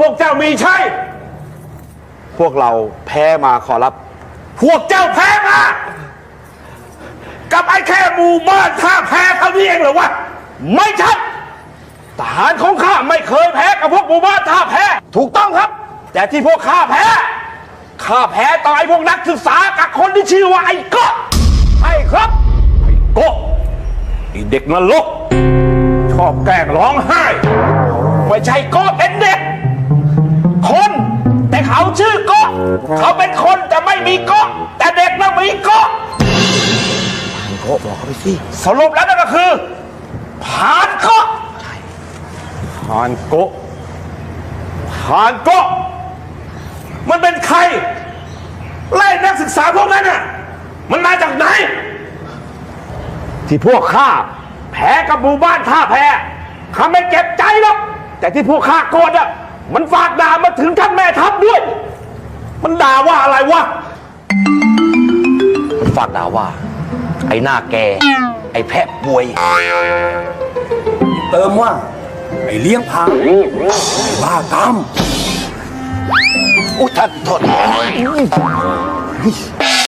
วกเจ้ามีใช่ พวกเราแพ้มาขอรับ พวกเจ้าแพ้มา กับไอ้แค่หมู่บ้านท่าแพ้เท่านี้เองเหรอวะ ไม่ใช่ทหารของข้าไม่เคยแพ้กับพวกหมู่บ้านท่าแพ้ ถูกต้องครับ แต่ที่พวกข้าแพ้ ข้าแพ้ต่อไอ้พวกนักศึกษากับคนที่ชื่อว่าไอ้โกะใช่ครับ ไอ้โกะไอ้เด็กนรกชอบแกล้งร้องไห้ ไม่ใช่โกะเป็นเด็ก เขาเป็นคนแต่ไม่มีโกะแต่เด็กน่ะมีโกะโกะบอกเขาไปสิสรุปแล้วนั่นก็คือผ่านโกะผ่านโกะผ่านโกะมันเป็นใคร ไล่นักศึกษาพวกนั้นน่ะมันมาจากไหน ที่พวกข้าแพ้กับหมู่บ้านท่าแพ้ข้าไม่เก็บใจหรอกแต่ที่พวกข้าโกรธอะมันฝากด่ามาถึงท่านแม่ทัพด้วย มันด่าว่าอะไรวะ มันฝากด่าว่า ไอ้หน้าแก ไอ้แพะป่วย เติมว่า ไอ้เลี้ยงพาไอ้บ้ากามอุ้ยท่านโทษ